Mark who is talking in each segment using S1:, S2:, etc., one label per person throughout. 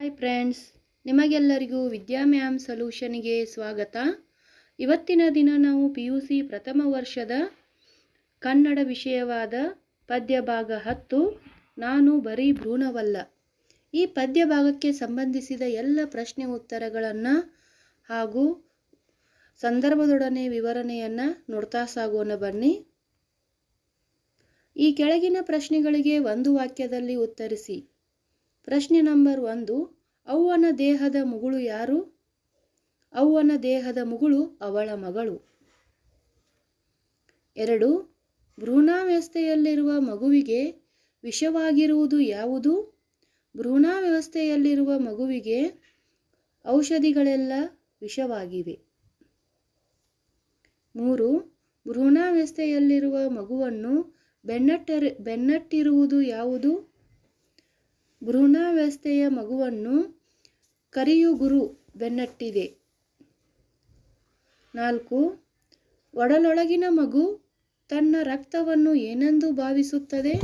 S1: Hi friends ನಿಮಗೆಲ್ಲರಿಗೂ ವಿದ್ಯಾ ma'am ಸೊಲ್ಯೂಷನ್ಗೆ ಸ್ವಾಗತ. ಇವತ್ತಿನ ದಿನ ನಾವು ಪಿ ಯು ಸಿ ಪ್ರಥಮ ವರ್ಷದ ಕನ್ನಡ ವಿಷಯವಾದ ಪದ್ಯ ಭಾಗ ಹತ್ತು. ನಾನು ಬರೀ ಭ್ರೂಣವಲ್ಲ. ಈ ಪದ್ಯ ಭಾಗಕ್ಕೆ ಸಂಬಂಧಿಸಿದ ಎಲ್ಲ ಪ್ರಶ್ನೆ ಉತ್ತರಗಳನ್ನು ಹಾಗೂ ಸಂದರ್ಭದೊಡನೆ ವಿವರಣೆಯನ್ನು ನೋಡ್ತಾ ಸಾಗೋಣ ಬನ್ನಿ. ಈ ಕೆಳಗಿನ ಪ್ರಶ್ನೆಗಳಿಗೆ ಒಂದು ವಾಕ್ಯದಲ್ಲಿ ಉತ್ತರಿಸಿ. ಪ್ರಶ್ನೆ ನಂಬರ್ ಒಂದು, ಅವ್ವನ ದೇಹದ ಮುಗುಳು ಯಾರು? ಅವ್ವನ ದೇಹದ ಮುಗುಳು ಅವಳ ಮಗಳು. ಎರಡು ಭ್ರೂಣಾವ್ಯವಸ್ಥೆಯಲ್ಲಿರುವ ಮಗುವಿಗೆ ವಿಷವಾಗಿರುವುದು ಯಾವುದು? ಭ್ರೂಣಾವ್ಯವಸ್ಥೆಯಲ್ಲಿರುವ ಮಗುವಿಗೆ ಔಷಧಿಗಳೆಲ್ಲ ವಿಷವಾಗಿವೆ. ಮೂರು ಭ್ರೂಣಾವ್ಯವಸ್ಥೆಯಲ್ಲಿರುವ ಮಗುವನ್ನು ಬೆನ್ನಟ್ಟರ್, ಬೆನ್ನಟ್ಟಿರುವುದು ಯಾವುದು? ಭ್ರೂಣಾವಸ್ಥೆಯ ಮಗುವನ್ನು ಕರಿಯುಗುರು ಬೆನ್ನಟ್ಟಿದೆ. ನಾಲ್ಕು, ಒಡಲೊಳಗಿನ ಮಗು ತನ್ನ ರಕ್ತವನ್ನು ಏನೆಂದು ಭಾವಿಸುತ್ತದೆ?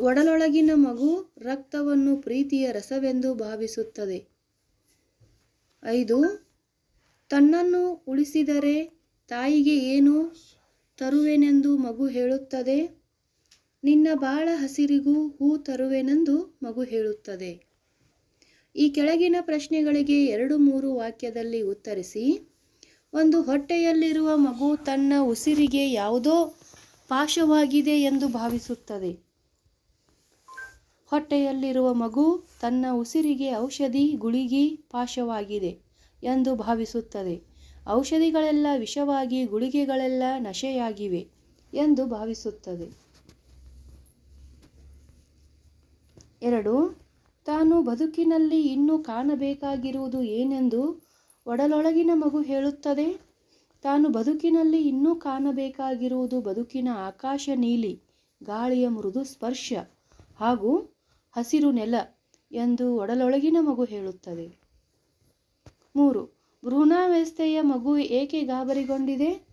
S1: ಒಡಲೊಳಗಿನ ಮಗು ರಕ್ತವನ್ನು ಪ್ರೀತಿಯ ರಸವೆಂದು ಭಾವಿಸುತ್ತದೆ. ಐದು, ತನ್ನನ್ನು ಉಳಿಸಿದರೆ ತಾಯಿಗೆ ಏನು ತರುವೆನೆಂದು ಮಗು ಹೇಳುತ್ತದೆ? ನಿನ್ನ ಬಾಳ ಹಸಿರಿಗೂ ಹೂ ತರುವೆನೆಂದು ಮಗು ಹೇಳುತ್ತದೆ. ಈ ಕೆಳಗಿನ ಪ್ರಶ್ನೆಗಳಿಗೆ ಎರಡು ಮೂರು ವಾಕ್ಯದಲ್ಲಿ ಉತ್ತರಿಸಿ, ಒಂದು ಹೊಟ್ಟೆಯಲ್ಲಿರುವ ಮಗು ತನ್ನ ಉಸಿರಿಗೆ ಯಾವುದೋ ಪಾಶವಾಗಿದೆ ಎಂದು ಭಾವಿಸುತ್ತದೆ. ಹೊಟ್ಟೆಯಲ್ಲಿರುವ ಮಗು ತನ್ನ ಉಸಿರಿಗೆ ಔಷಧಿ ಗುಳಿಗಿ ಪಾಶವಾಗಿದೆ ಎಂದು ಭಾವಿಸುತ್ತದೆ. ಔಷಧಿಗಳೆಲ್ಲ ವಿಷವಾಗಿ ಗುಳಿಗೆಗಳೆಲ್ಲ ನಶೆಯಾಗಿವೆ ಎಂದು ಭಾವಿಸುತ್ತದೆ. ಎರಡು, ತಾನು ಬದುಕಿನಲ್ಲಿ ಇನ್ನೂ ಕಾಣಬೇಕಾಗಿರುವುದು ಏನೆಂದು ಒಡಲೊಳಗಿನ ಮಗು ಹೇಳುತ್ತದೆ? ತಾನು ಬದುಕಿನಲ್ಲಿ ಇನ್ನೂ ಕಾಣಬೇಕಾಗಿರುವುದು ಬದುಕಿನ ಆಕಾಶ ನೀಲಿ, ಗಾಳಿಯ ಮೃದು ಸ್ಪರ್ಶ ಹಾಗೂ ಹಸಿರು ನೆಲ ಎಂದು ಒಡಲೊಳಗಿನ ಮಗು ಹೇಳುತ್ತದೆ. ಮೂರು ವ್ಯವಸ್ಥೆಯ ಮಗು ಏಕೆ ಗಾಬರಿಗೊಂಡಿದೆ?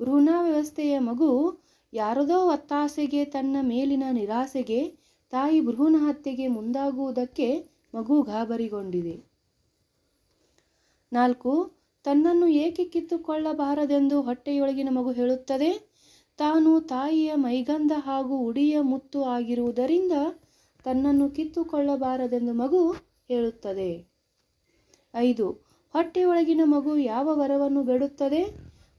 S1: ಭ್ರೂಣಾವಸ್ಥೆಯ ಮಗು ಯಾರದೋ ಒತ್ತಾಸೆಗೆ ತನ್ನ ಮೇಲಿನ ನಿರಾಸೆಗೆ ತಾಯಿ ಭ್ರೂಣ ಹತ್ಯೆಗೆ ಮುಂದಾಗುವುದಕ್ಕೆ ಮಗು ಗಾಬರಿಗೊಂಡಿದೆ. ನಾಲ್ಕು, ತನ್ನನ್ನು ಏಕೆ ಕಿತ್ತುಕೊಳ್ಳಬಾರದೆಂದು ಹೊಟ್ಟೆಯೊಳಗಿನ ಮಗು ಹೇಳುತ್ತದೆ? ತಾನು ತಾಯಿಯ ಮೈಗಂಧ ಹಾಗೂ ಉಡಿಯ ಮುತ್ತು ಆಗಿರುವುದರಿಂದ ತನ್ನನ್ನು ಕಿತ್ತುಕೊಳ್ಳಬಾರದೆಂದು ಮಗು ಹೇಳುತ್ತದೆ. ಐದು, ಹೊಟ್ಟೆಯೊಳಗಿನ ಮಗು ಯಾವ ವರವನ್ನು ಬೇಡುತ್ತದೆ?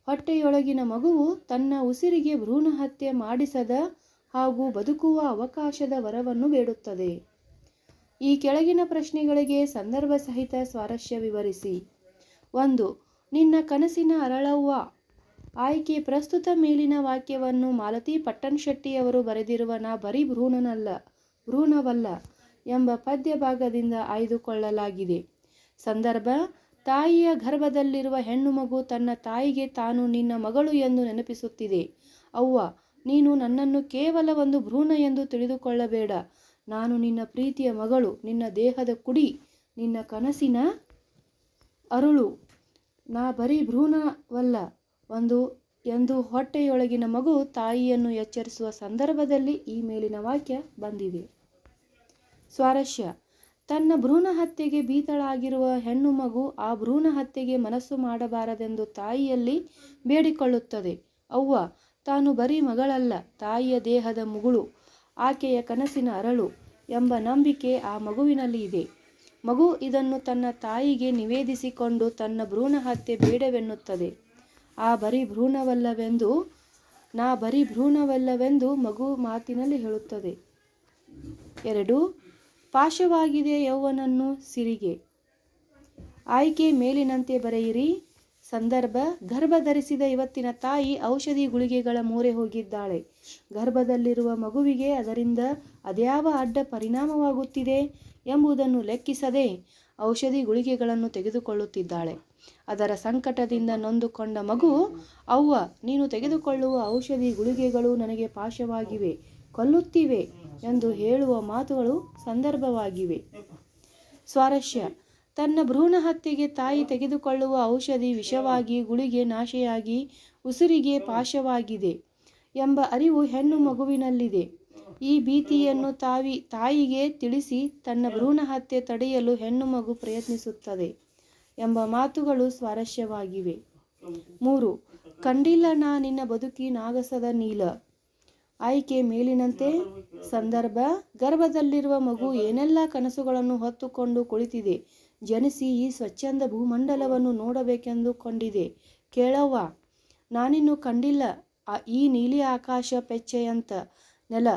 S1: ಹೊಟ್ಟೆಯೊಳಗಿನ ಮಗುವು ತನ್ನ ಉಸಿರಿಗೆ ಭ್ರೂಣ ಹತ್ಯೆ ಮಾಡಿಸದ ಹಾಗೂ ಬದುಕುವ ಅವಕಾಶದ ವರವನ್ನು ಬೇಡುತ್ತದೆ. ಈ ಕೆಳಗಿನ ಪ್ರಶ್ನೆಗಳಿಗೆ ಸಂದರ್ಭ ಸಹಿತ ಸ್ವಾರಸ್ಯ ವಿವರಿಸಿ. ಒಂದು, ನಿನ್ನ ಕನಸಿನ ಅರಳವ್ವ. ಆಯ್ಕೆ ಪ್ರಸ್ತುತ ಮೇಲಿನ ವಾಕ್ಯವನ್ನು ಮಾಲತಿ ಪಟ್ಟಣ್ ಶೆಟ್ಟಿಯವರು ಬರೆದಿರುವ ನಾ ಬರೀ ಭ್ರೂಣನಲ್ಲ, ಭ್ರೂಣವಲ್ಲ ಎಂಬ ಪದ್ಯ ಭಾಗದಿಂದ ಆಯ್ದುಕೊಳ್ಳಲಾಗಿದೆ. ಸಂದರ್ಭ, ತಾಯಿಯ ಗರ್ಭದಲ್ಲಿರುವ ಹೆಣ್ಣು ಮಗು ತನ್ನ ತಾಯಿಗೆ ತಾನು ನಿನ್ನ ಮಗಳು ಎಂದು ನೆನಪಿಸುತ್ತಿದೆ. ಅವ್ವ ನೀನು ನನ್ನನ್ನು ಕೇವಲ ಒಂದು ಭ್ರೂಣ ಎಂದು ತಿಳಿದುಕೊಳ್ಳಬೇಡ. ನಾನು ನಿನ್ನ ಪ್ರೀತಿಯ ಮಗಳು, ನಿನ್ನ ದೇಹದ ಕುಡಿ, ನಿನ್ನ ಕನಸಿನ ಅರುಳು. ನಾ ಬರೀ ಭ್ರೂಣವಲ್ಲ, ಒಂದು, ಎಂದು ಹೊಟ್ಟೆಯೊಳಗಿನ ಮಗು ತಾಯಿಯನ್ನು ಎಚ್ಚರಿಸುವ ಸಂದರ್ಭದಲ್ಲಿ ಈ ಮೇಲಿನ ವಾಕ್ಯ ಬಂದಿದೆ. ಸ್ವಾರಸ್ಯ. ತನ್ನ ಭ್ರೂಣ ಹತ್ಯೆಗೆ ಬೀತಳಾಗಿರುವ ಹೆಣ್ಣು ಮಗು ಆ ಭ್ರೂಣ ಹತ್ಯೆಗೆ ಮನಸ್ಸು ಮಾಡಬಾರದೆಂದು ತಾಯಿಯಲ್ಲಿ ಬೇಡಿಕೊಳ್ಳುತ್ತದೆ. ಅವ್ವ ತಾನು ಬರೀ ಮಗಳಲ್ಲ, ತಾಯಿಯ ದೇಹದ ಮುಗುಳು, ಆಕೆಯ ಕನಸಿನ ಅರಳು ಎಂಬ ನಂಬಿಕೆ ಆ ಮಗುವಿನಲ್ಲಿ ಇದೆ. ಮಗು ಇದನ್ನು ತನ್ನ ತಾಯಿಗೆ ನಿವೇದಿಸಿಕೊಂಡು ತನ್ನ ಭ್ರೂಣ ಹತ್ಯೆ ಬೇಡವೆನ್ನುತ್ತದೆ. ಆ ಬರೀ ಭ್ರೂಣವಲ್ಲವೆಂದು, ನಾ ಬರೀ ಭ್ರೂಣವಲ್ಲವೆಂದು ಮಗು ಮಾತಿನಲ್ಲಿ ಹೇಳುತ್ತದೆ. ಎರಡು, ಪಾಶವಾಗಿದೆ ಯೌವನನ್ನು, ಸಿರಿಗೆ. ಆಯ್ಕೆ ಮೇಲಿನಂತೆ ಬರೆಯಿರಿ. ಸಂದರ್ಭ, ಗರ್ಭ ಧರಿಸಿದ ಇವತ್ತಿನ ತಾಯಿ ಔಷಧಿ ಗುಳಿಗೆಗಳ ಮೂರೆ ಹೋಗಿದ್ದಾಳೆ. ಗರ್ಭದಲ್ಲಿರುವ ಮಗುವಿಗೆ ಅದರಿಂದ ಅದ್ಯಾವ ಅಡ್ಡ ಪರಿಣಾಮವಾಗುತ್ತಿದೆ ಎಂಬುದನ್ನು ಲೆಕ್ಕಿಸದೆ ಔಷಧಿ ಗುಳಿಗೆಗಳನ್ನು ತೆಗೆದುಕೊಳ್ಳುತ್ತಿದ್ದಾಳೆ. ಅದರ ಸಂಕಟದಿಂದ ನೊಂದುಕೊಂಡ ಮಗು, ಅವ್ವ, ನೀನು ತೆಗೆದುಕೊಳ್ಳುವ ಔಷಧಿ ಗುಳಿಗೆಗಳು ನನಗೆ ಪಾಶವಾಗಿವೆ, ಕೊಲ್ಲುತ್ತಿವೆ ಎಂದು ಹೇಳುವ ಮಾತುಗಳು ಸಂದರ್ಭವಾಗಿವೆ. ಸ್ವಾರಸ್ಯ ತನ್ನ ಭ್ರೂಣ ಹತ್ಯೆಗೆ ತಾಯಿ ತೆಗೆದುಕೊಳ್ಳುವ ಔಷಧಿ ವಿಷವಾಗಿ, ಗುಳಿಗೆ ನಾಶೆಯಾಗಿ, ಉಸಿರಿಗೆ ಪಾಶವಾಗಿದೆ ಎಂಬ ಅರಿವು ಹೆಣ್ಣು ಮಗುವಿನಲ್ಲಿದೆ. ಈ ಭೀತಿಯನ್ನು ತಾವಿ, ತಾಯಿಗೆ ತಿಳಿಸಿ ತನ್ನ ಭ್ರೂಣ ಹತ್ಯೆ ತಡೆಯಲು ಹೆಣ್ಣು ಮಗು ಪ್ರಯತ್ನಿಸುತ್ತದೆ ಎಂಬ ಮಾತುಗಳು ಸ್ವಾರಸ್ಯವಾಗಿವೆ. ಮೂರು, ಕಂಡಿಲ್ಲ ನಾ ನಿನ್ನ ಬದುಕಿ ನಾಗಸದ ನೀಲ. ಆಯ್ಕೆ ಮೇಲಿನಂತೆ ಸಂದರ್ಭ, ಗರ್ಭದಲ್ಲಿರುವ ಮಗು ಏನೆಲ್ಲ ಕನಸುಗಳನ್ನು ಹೊತ್ತುಕೊಂಡು ಕುಳಿತಿದೆ, ಜನಿಸಿ ಈ ಸ್ವಚ್ಛಂದ ಭೂಮಂಡಲವನ್ನು ನೋಡಬೇಕೆಂದು ಕೊಂಡಿದೆ ಕೇಳವ್ವ, ನಾನಿನ್ನು ಕಂಡಿಲ್ಲ ಈ ನೀಲಿ ಆಕಾಶ ಪೆಚ್ಚೆಯಂತ ನೆಲ,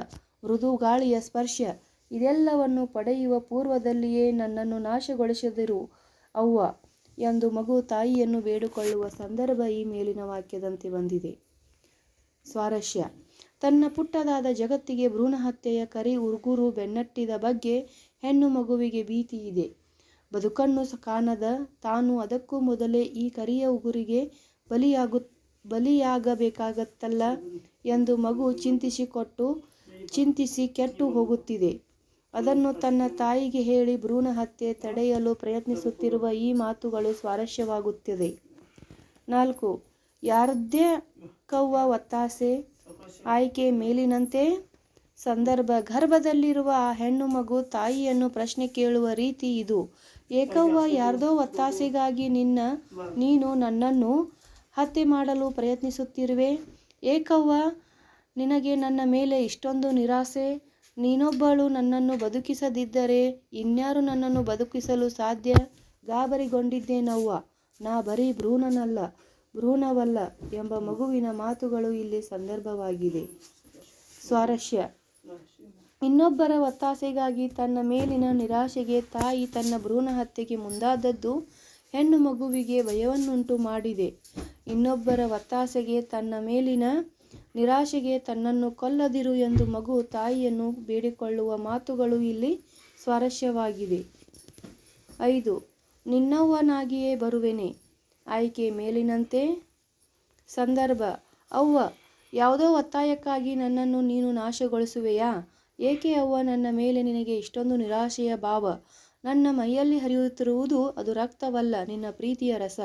S1: ಮೃದು ಗಾಳಿಯ ಸ್ಪರ್ಶ, ಇದೆಲ್ಲವನ್ನು ಪಡೆಯುವ ಪೂರ್ವದಲ್ಲಿಯೇ ನನ್ನನ್ನು ನಾಶಗೊಳಿಸದಿರು. ಅವ್ವ, ಎಂದು ಮಗು ತಾಯಿಯನ್ನು ಬೇಡಿಕೊಳ್ಳುವ ಸಂದರ್ಭ ಈ ಮೇಲಿನ ವಾಕ್ಯದಂತೆ ಬಂದಿದೆ. ಸ್ವಾರಸ್ಯ. ತನ್ನ ಪುಟ್ಟದಾದ ಜಗತ್ತಿಗೆ ಭ್ರೂಣಹತ್ಯೆಯ ಕರಿ ಉಗುರು ಬೆನ್ನಟ್ಟಿದ ಬಗ್ಗೆ ಹೆಣ್ಣು ಮಗುವಿಗೆ ಭೀತಿ ಇದೆ. ಬದುಕನ್ನು ಕಾಣದ ತಾನು ಅದಕ್ಕೂ ಮೊದಲೇ ಈ ಕರಿಯ ಉಗುರಿಗೆ ಬಲಿಯಾಗು, ಬಲಿಯಾಗಬೇಕಾಗತ್ತಲ್ಲ ಎಂದು ಮಗು ಚಿಂತಿಸಿಕೊಟ್ಟು, ಚಿಂತಿಸಿ ಕೆಟ್ಟು ಹೋಗುತ್ತಿದೆ. ಅದನ್ನು ತನ್ನ ತಾಯಿಗೆ ಹೇಳಿ ಭ್ರೂಣ ಹತ್ಯೆ ತಡೆಯಲು ಪ್ರಯತ್ನಿಸುತ್ತಿರುವ ಈ ಮಾತುಗಳು ಸ್ವಾರಸ್ಯವಾಗುತ್ತಿದೆ. ನಾಲ್ಕು ಯಾರದ್ದೇ ಕವ್ವ ಒತ್ತಾಸೆ ಆಯ್ಕೆ ಮೇಲಿನಂತೆ ಸಂದರ್ಭ ಗರ್ಭದಲ್ಲಿರುವ ಆ ಹೆಣ್ಣು ಮಗು ತಾಯಿಯನ್ನು ಪ್ರಶ್ನೆ ಕೇಳುವ ರೀತಿ ಇದು. ಏಕವ್ವ, ಯಾರ್ದೋ ಒತ್ತಾಸೆಗಾಗಿ ನಿನ್ನ, ನೀನು ನನ್ನನ್ನು ಹತ್ಯೆ ಮಾಡಲು ಪ್ರಯತ್ನಿಸುತ್ತಿರುವೆ. ಏಕವ್ವ, ನಿನಗೆ ನನ್ನ ಮೇಲೆ ಇಷ್ಟೊಂದು ನಿರಾಸೆ. ನೀನೊಬ್ಬಳು ನನ್ನನ್ನು ಬದುಕಿಸದಿದ್ದರೆ ಇನ್ಯಾರು ನನ್ನನ್ನು ಬದುಕಿಸಲು ಸಾಧ್ಯ? ಗಾಬರಿಗೊಂಡಿದ್ದೇನವ್ವ? ನಾ ಬರೀ ಭ್ರೂಣನಲ್ಲ. ಭ್ರೂಣವಲ್ಲ ಎಂಬ ಮಗುವಿನ ಮಾತುಗಳು ಇಲ್ಲಿ ಸಂದರ್ಭವಾಗಿದೆ. ಸ್ವಾರಸ್ಯ. ಇನ್ನೊಬ್ಬರ ಒತ್ತಾಸೆಗಾಗಿ ತನ್ನ ಮೇಲಿನ ನಿರಾಶೆಗೆ ತಾಯಿ ತನ್ನ ಭ್ರೂಣ ಹತ್ಯೆಗೆ ಮುಂದಾದದ್ದು ಹೆಣ್ಣು ಮಗುವಿಗೆ ಭಯವನ್ನುಂಟು ಮಾಡಿದೆ. ಇನ್ನೊಬ್ಬರ ಒತ್ತಾಸೆಗೆ ತನ್ನ ಮೇಲಿನ ನಿರಾಶೆಗೆ ತನ್ನನ್ನು ಕೊಲ್ಲದಿರು ಎಂದು ಮಗು ತಾಯಿಯನ್ನು ಬೇಡಿಕೊಳ್ಳುವ ಮಾತುಗಳು ಇಲ್ಲಿ ಸ್ವಾರಸ್ಯವಾಗಿದೆ. ಐದು. ನಿನ್ನವ್ವನಾಗಿಯೇ ಬರುವೆನೆ. ಆಯ್ಕೆ ಮೇಲಿನಂತೆ. ಸಂದರ್ಭ, ಅವ್ವ, ಯಾವುದೋ ಒತ್ತಾಯಕ್ಕಾಗಿ ನನ್ನನ್ನು ನೀನು ನಾಶಗೊಳಿಸುವೆಯಾ? ಏಕೆ ಅವ್ವ, ನನ್ನ ಮೇಲೆ ನಿನಗೆ ಇಷ್ಟೊಂದು ನಿರಾಶೆಯ ಭಾವ? ನನ್ನ ಮೈಯಲ್ಲಿ ಹರಿಯುತ್ತಿರುವುದು ಅದು ರಕ್ತವಲ್ಲ, ನಿನ್ನ ಪ್ರೀತಿಯ ರಸ.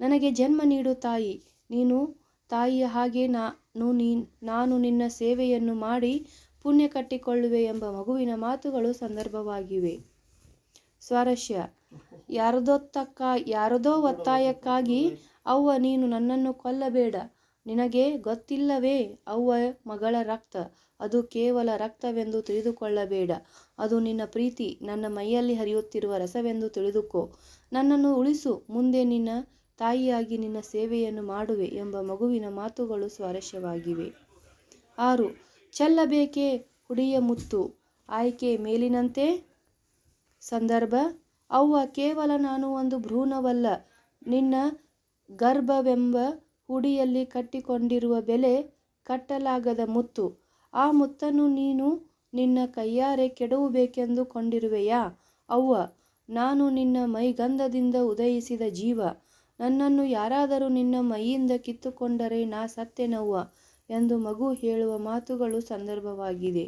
S1: ನನಗೆ ಜನ್ಮ ನೀಡು ತಾಯಿ. ನೀನು ತಾಯಿಯ ಹಾಗೆ ನಾನು ನೀ, ನಾನು ನಿನ್ನ ಸೇವೆಯನ್ನು ಮಾಡಿ ಪುಣ್ಯ ಕಟ್ಟಿಕೊಳ್ಳುವೆ ಎಂಬ ಮಗುವಿನ ಮಾತುಗಳು ಸಂದರ್ಭವಾಗಿವೆ. ಸ್ವಾರಸ್ಯ ಯಾರದೊತ್ತಕ್ಕ, ಯಾರದೋ ಒತ್ತಾಯಕ್ಕಾಗಿ, ಅವ್ವ ನೀನು ನನ್ನನ್ನು ಕೊಲ್ಲಬೇಡ. ನಿನಗೆ ಗೊತ್ತಿಲ್ಲವೇ, ಅವ್ವ ಮಗಳ ರಕ್ತ. ಅದು ಕೇವಲ ರಕ್ತವೆಂದು ತಿಳಿದುಕೊಳ್ಳಬೇಡ. ಅದು ನಿನ್ನ ಪ್ರೀತಿ. ನನ್ನ ಮೈಯಲ್ಲಿ ಹರಿಯುತ್ತಿರುವ ರಸವೆಂದು ತಿಳಿದುಕೋ. ನನ್ನನ್ನು ಉಳಿಸು. ಮುಂದೆ ನಿನ್ನ ತಾಯಿಯಾಗಿ ನಿನ್ನ ಸೇವೆಯನ್ನು ಮಾಡುವೆ ಎಂಬ ಮಗುವಿನ ಮಾತುಗಳು ಸ್ವಾರಸ್ಯವಾಗಿವೆ. ಆರು, ಚೆಲ್ಲಬೇಕೆ ಹುಡಿಯ ಮುತ್ತು. ಆಯ್ಕೆ ಮೇಲಿನಂತೆ. ಸಂದರ್ಭ ಅವ್ವ, ಕೇವಲ ನಾನು ಒಂದು ಭ್ರೂಣವಲ್ಲ. ನಿನ್ನ ಗರ್ಭವೆಂಬ ಹುಡಿಯಲ್ಲಿ ಕಟ್ಟಿಕೊಂಡಿರುವ ಬೆಲೆ ಕಟ್ಟಲಾಗದ ಮುತ್ತು. ಆ ಮುತ್ತನ್ನು ನೀನು ನಿನ್ನ ಕೈಯಾರೆ ಕೆಡವಬೇಕೆಂದು ಕೊಂಡಿರುವೆಯಾ ಅವ್ವ, ನಾನು ನಿನ್ನ ಮೈಗಂಧದಿಂದ ಉದಯಿಸಿದ ಜೀವ. ನನ್ನನ್ನು ಯಾರಾದರೂ ನಿನ್ನ ಮೈಯಿಂದ ಕಿತ್ತುಕೊಂಡರೆ ನಾ ಸತ್ತೆನವ್ವ ಎಂದು ಮಗು ಹೇಳುವ ಮಾತುಗಳು ಸಂದರ್ಭವಾಗಿದೆ.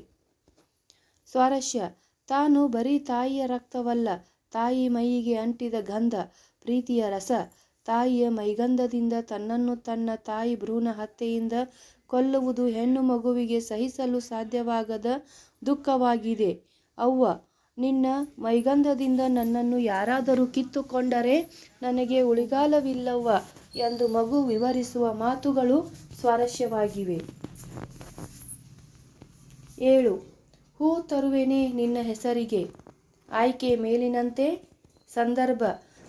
S1: ಸ್ವಾರಸ್ಯ, ತಾನು ಬರೀ ತಾಯಿಯ ರಕ್ತವಲ್ಲ ತಾಯಿ ಮೈಗೆ ಅಂಟಿದ ಗಂಧ, ಪ್ರೀತಿಯ ರಸ. ತಾಯಿಯ ಮೈಗಂಧದಿಂದ ತನ್ನನ್ನು ತನ್ನ ತಾಯಿ ಭ್ರೂಣ ಹತ್ಯೆಯಿಂದ ಕೊಲ್ಲುವುದು ಹೆಣ್ಣು ಮಗುವಿಗೆ ಸಹಿಸಲು ಸಾಧ್ಯವಾಗದ ದುಃಖವಾಗಿದೆ. ಅವ್ವ, ನಿನ್ನ ಮೈಗಂಧದಿಂದ ನನ್ನನ್ನು ಯಾರಾದರೂ ಕಿತ್ತುಕೊಂಡರೆ ನನಗೆ ಉಳಿಗಾಲವಿಲ್ಲವ್ವ ಎಂದು ಮಗು ವಿವರಿಸುವ ಮಾತುಗಳು ಸ್ವಾರಸ್ಯವಾಗಿವೆ. ಏಳು, ಹೂ ತರುವೆನೆ ನಿನ್ನ ಹೆಸರಿಗೆ. ಆಯ್ಕೆ ಮೇಲಿನಂತೆ ಸಂದರ್ಭ.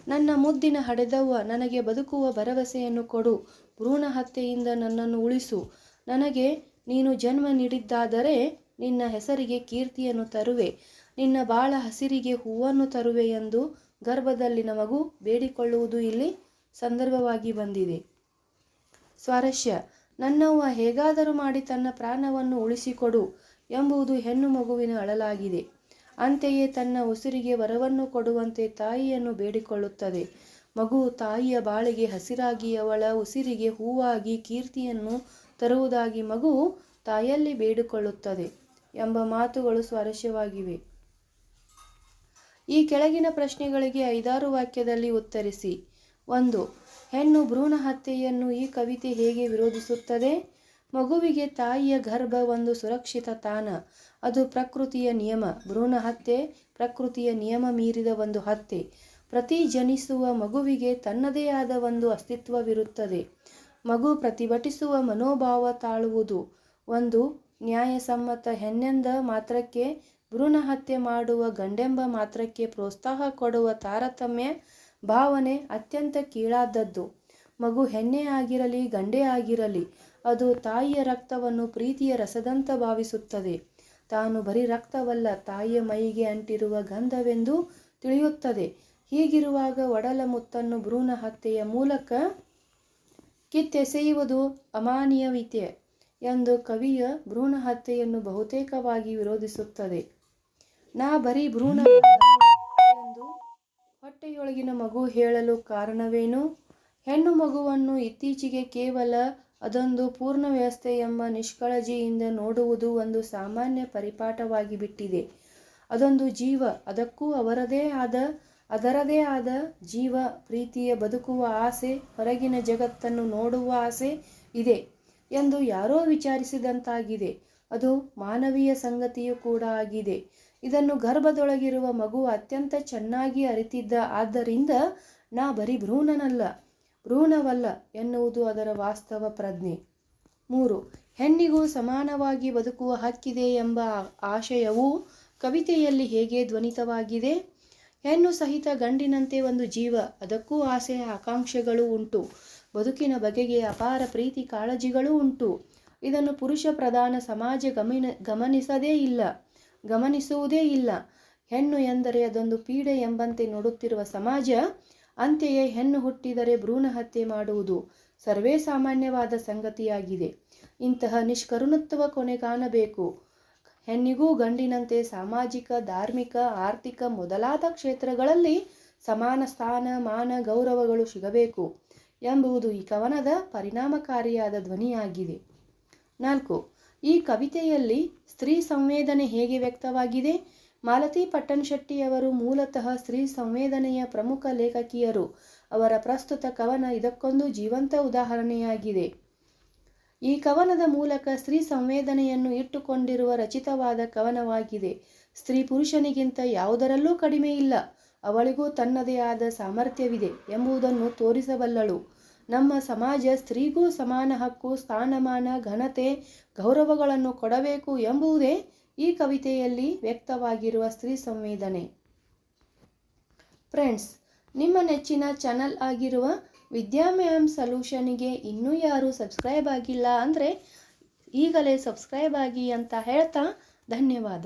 S1: ನನ್ನ ಮುದ್ದಿನ ಹಡೆದವ್ವ, ನನಗೆ ಬದುಕುವ ಭರವಸೆಯನ್ನು ಕೊಡು. ಭ್ರೂಣ ಹತ್ಯೆಯಿಂದ ನನ್ನನ್ನು ಉಳಿಸು. ನನಗೆ ನೀನು ಜನ್ಮ ನೀಡಿದ್ದಾದರೆ ನಿನ್ನ ಹೆಸರಿಗೆ ಕೀರ್ತಿಯನ್ನು ತರುವೆ. ನಿನ್ನ ಬಾಳ ಹಸಿರಿಗೆ ಹೂವನ್ನು ತರುವೆ ಎಂದು ಗರ್ಭದಲ್ಲಿನ ಮಗು ಬೇಡಿಕೊಳ್ಳುವುದು ಇಲ್ಲಿ ಸಂದರ್ಭವಾಗಿ ಬಂದಿದೆ. ಸ್ವಾರಸ್ಯ. ನನ್ನವ್ವ ಹೇಗಾದರೂ ಮಾಡಿ ತನ್ನ ಪ್ರಾಣವನ್ನು ಉಳಿಸಿಕೊಡು ಎಂಬುದು ಹೆಣ್ಣು ಮಗುವಿನ ಅಳಲಾಗಿದೆ. ಅಂತೆಯೇ ತನ್ನ ಉಸಿರಿಗೆ ವರವನ್ನು ಕೊಡುವಂತೆ ತಾಯಿಯನ್ನು ಬೇಡಿಕೊಳ್ಳುತ್ತದೆ. ಮಗು ತಾಯಿಯ ಬಾಳಿಗೆ ಹಸಿರಾಗಿ ಅವಳ ಉಸಿರಿಗೆ ಹೂವಾಗಿ ಕೀರ್ತಿಯನ್ನು ತರುವುದಾಗಿ ಮಗು ತಾಯಲ್ಲಿ ಬೇಡಿಕೊಳ್ಳುತ್ತದೆ ಎಂಬ ಮಾತುಗಳು ಸ್ವಾರಸ್ಯವಾಗಿವೆ. ಈ ಕೆಳಗಿನ ಪ್ರಶ್ನೆಗಳಿಗೆ ಐದಾರು ವಾಕ್ಯದಲ್ಲಿ ಉತ್ತರಿಸಿ. ಒಂದು, ಹೆಣ್ಣು ಭ್ರೂಣ ಹತ್ಯೆಯನ್ನು ಈ ಕವಿತೆ ಹೇಗೆ ವಿರೋಧಿಸುತ್ತದೆ? ಮಗುವಿಗೆ ತಾಯಿಯ ಗರ್ಭ ಒಂದು ಸುರಕ್ಷಿತ ತಾಣ. ಅದು ಪ್ರಕೃತಿಯ ನಿಯಮ. ಭ್ರೂಣ ಹತ್ಯೆ, ಪ್ರಕೃತಿಯ ನಿಯಮ ಮೀರಿದ ಒಂದು ಹತ್ಯೆ. ಪ್ರತಿ ಜನಿಸುವ ಮಗುವಿಗೆ ತನ್ನದೇ ಆದ ಒಂದು ಅಸ್ತಿತ್ವವಿರುತ್ತದೆ. ಮಗು ಪ್ರತಿಭಟಿಸುವ ಮನೋಭಾವ ತಾಳುವುದು. ಒಂದು, ನ್ಯಾಯಸಮ್ಮತ ಹೆಣ್ಣೆಂದ ಮಾತ್ರಕ್ಕೆ ಭ್ರೂಣ ಹತ್ಯೆ ಮಾಡುವ ಗಂಡೆಂಬ ಮಾತ್ರಕ್ಕೆ ಪ್ರೋತ್ಸಾಹ ಕೊಡುವ ತಾರತಮ್ಯ, ಭಾವನೆ ಅತ್ಯಂತ ಕೀಳಾದದ್ದು. ಮಗು ಹೆಣ್ಣೆ ಆಗಿರಲಿ, ಗಂಡೇ ಆಗಿರಲಿ ಅದು ತಾಯಿಯ ರಕ್ತವನ್ನು ಪ್ರೀತಿಯ ರಸದಂತ ಭಾವಿಸುತ್ತದೆ. ತಾನು ಬರೀ ರಕ್ತವಲ್ಲ, ತಾಯಿಯ ಮೈಗೆ ಅಂಟಿರುವ ಗಂಧವೆಂದು ತಿಳಿಯುತ್ತದೆ. ಹೀಗಿರುವಾಗ ಒಡಲ ಮುತ್ತನ್ನು ಭ್ರೂಣ ಹತ್ಯೆಯ ಮೂಲಕ ಕಿತ್ತೆಸೆಯುವುದು ಅಮಾನೀಯವಿತೆ ಎಂದು ಕವಿಯ ಭ್ರೂಣ ಹತ್ಯೆಯನ್ನು ಬಹುತೇಕವಾಗಿ ವಿರೋಧಿಸುತ್ತದೆ. ನಾ ಬರೀ ಭ್ರೂಣ ಎಂದು ಹೊಟ್ಟೆಯೊಳಗಿನ ಮಗು ಹೇಳಲು ಕಾರಣವೇನು? ಹೆಣ್ಣು ಮಗುವನ್ನು ಇತ್ತೀಚೆಗೆ ಕೇವಲ ಅದೊಂದು ಪೂರ್ಣ ವ್ಯವಸ್ಥೆ ಎಂಬ ನಿಷ್ಕಾಳಜಿಯಿಂದ ನೋಡುವುದು ಒಂದು ಸಾಮಾನ್ಯ ಪರಿಪಾಠವಾಗಿ ಬಿಟ್ಟಿದೆ ಅದೊಂದು ಜೀವ, ಅದಕ್ಕೂ ಅವರದೇ ಆದ, ಅದರದೇ ಆದ ಜೀವ ಪ್ರೀತಿಯ ಬದುಕುವ ಆಸೆ, ಹೊರಗಿನ ಜಗತ್ತನ್ನು ನೋಡುವ ಆಸೆ ಇದೆ ಎಂದು ಯಾರೋ ವಿಚಾರಿಸಿದಂತಾಗಿದೆ. ಅದು ಮಾನವೀಯ ಸಂಗತಿಯೂ ಕೂಡ ಆಗಿದೆ. ಇದನ್ನು ಗರ್ಭದೊಳಗಿರುವ ಮಗು ಅತ್ಯಂತ ಚೆನ್ನಾಗಿ ಅರಿತಿದ್ದ ಆದ್ದರಿಂದ ನಾ ಬರೀ ಭ್ರೂಣನಲ್ಲ. ಭ್ರೂಣವಲ್ಲ ಎನ್ನುವುದು ಅದರ ವಾಸ್ತವ ಪ್ರಜ್ಞೆ. ಮೂರು, ಹೆಣ್ಣಿಗೂ ಸಮಾನವಾಗಿ ಬದುಕುವ ಹಕ್ಕಿದೆ ಎಂಬ ಆಶಯವು ಕವಿತೆಯಲ್ಲಿ ಹೇಗೆ ಧ್ವನಿತವಾಗಿದೆ? ಹೆಣ್ಣು ಸಹಿತ ಗಂಡಿನಂತೆ ಒಂದು ಜೀವ, ಅದಕ್ಕೂ ಆಸೆ, ಆಕಾಂಕ್ಷೆಗಳು ಉಂಟು. ಬದುಕಿನ ಬಗೆಗೆ ಅಪಾರ ಪ್ರೀತಿ, ಕಾಳಜಿಗಳೂ ಉಂಟು. ಇದನ್ನು ಪುರುಷ ಪ್ರಧಾನ ಸಮಾಜ ಗಮನ ಗಮನಿಸದೇ ಇಲ್ಲ, ಗಮನಿಸುವುದೇ ಇಲ್ಲ. ಹೆಣ್ಣು ಎಂದರೆ ಅದೊಂದು ಪೀಡೆ ಎಂಬಂತೆ ನೋಡುತ್ತಿರುವ ಸಮಾಜ ಅಂತೆಯೇ ಹೆಣ್ಣು ಹುಟ್ಟಿದರೆ ಭ್ರೂಣ ಹತ್ಯೆ ಮಾಡುವುದು ಸರ್ವೇ ಸಾಮಾನ್ಯವಾದ ಸಂಗತಿಯಾಗಿದೆ. ಇಂತಹ ನಿಷ್ಕರುಣತ್ವ ಕೊನೆಗಾಣಬೇಕು ಹೆಣ್ಣಿಗೂ ಗಂಡಿನಂತೆ ಸಾಮಾಜಿಕ, ಧಾರ್ಮಿಕ, ಆರ್ಥಿಕ ಮೊದಲಾದ ಕ್ಷೇತ್ರಗಳಲ್ಲಿ ಸಮಾನ ಸ್ಥಾನ, ಮಾನ, ಗೌರವಗಳು ಸಿಗಬೇಕು ಎಂಬುದು ಈ ಕವನದ ಪರಿಣಾಮಕಾರಿಯಾದ ಧ್ವನಿಯಾಗಿದೆ. ನಾಲ್ಕು, ಈ ಕವಿತೆಯಲ್ಲಿ ಸ್ತ್ರೀ ಸಂವೇದನೆ ಹೇಗೆ ವ್ಯಕ್ತವಾಗಿದೆ? ಮಾಲತಿ ಪಟ್ಟಣಶೆಟ್ಟಿಯವರು ಮೂಲತಃ ಸ್ತ್ರೀ ಸಂವೇದನೆಯ ಪ್ರಮುಖ ಲೇಖಕಿಯರು. ಅವರ ಪ್ರಸ್ತುತ ಕವನ ಇದಕ್ಕೊಂದು ಜೀವಂತ ಉದಾಹರಣೆಯಾಗಿದೆ. ಈ ಕವನದ ಮೂಲಕ ಸ್ತ್ರೀ ಸಂವೇದನೆಯನ್ನು ಇಟ್ಟುಕೊಂಡಿರುವ ರಚಿತವಾದ ಕವನವಾಗಿದೆ. ಸ್ತ್ರೀ ಪುರುಷನಿಗಿಂತ ಯಾವುದರಲ್ಲೂ ಕಡಿಮೆ ಇಲ್ಲ. ಅವಳಿಗೂ ತನ್ನದೇ ಆದ ಸಾಮರ್ಥ್ಯವಿದೆ ಎಂಬುದನ್ನು ತೋರಿಸಬಲ್ಲಳು. ನಮ್ಮ ಸಮಾಜ ಸ್ತ್ರೀಗೂ ಸಮಾನ ಹಕ್ಕು, ಸ್ಥಾನಮಾನ, ಘನತೆ, ಗೌರವಗಳನ್ನು ಕೊಡಬೇಕು ಎಂಬುದೇ ಈ ಕವಿತೆಯಲ್ಲಿ ವ್ಯಕ್ತವಾಗಿರುವ ಸ್ತ್ರೀ ಸಂವೇದನೆ. ಫ್ರೆಂಡ್ಸ್, ನಿಮ್ಮ ನೆಚ್ಚಿನ ಚಾನಲ್ ಆಗಿರುವ ವಿದ್ಯಾಮ್ಯಾಮ್ ಸೊಲ್ಯೂಷನ್ಗೆ ಇನ್ನೂ ಯಾರು ಸಬ್ಸ್ಕ್ರೈಬ್ ಆಗಿಲ್ಲ ಅಂದರೆ ಈಗಲೇ ಸಬ್ಸ್ಕ್ರೈಬ್ ಆಗಿ ಅಂತ ಹೇಳ್ತಾ ಧನ್ಯವಾದ.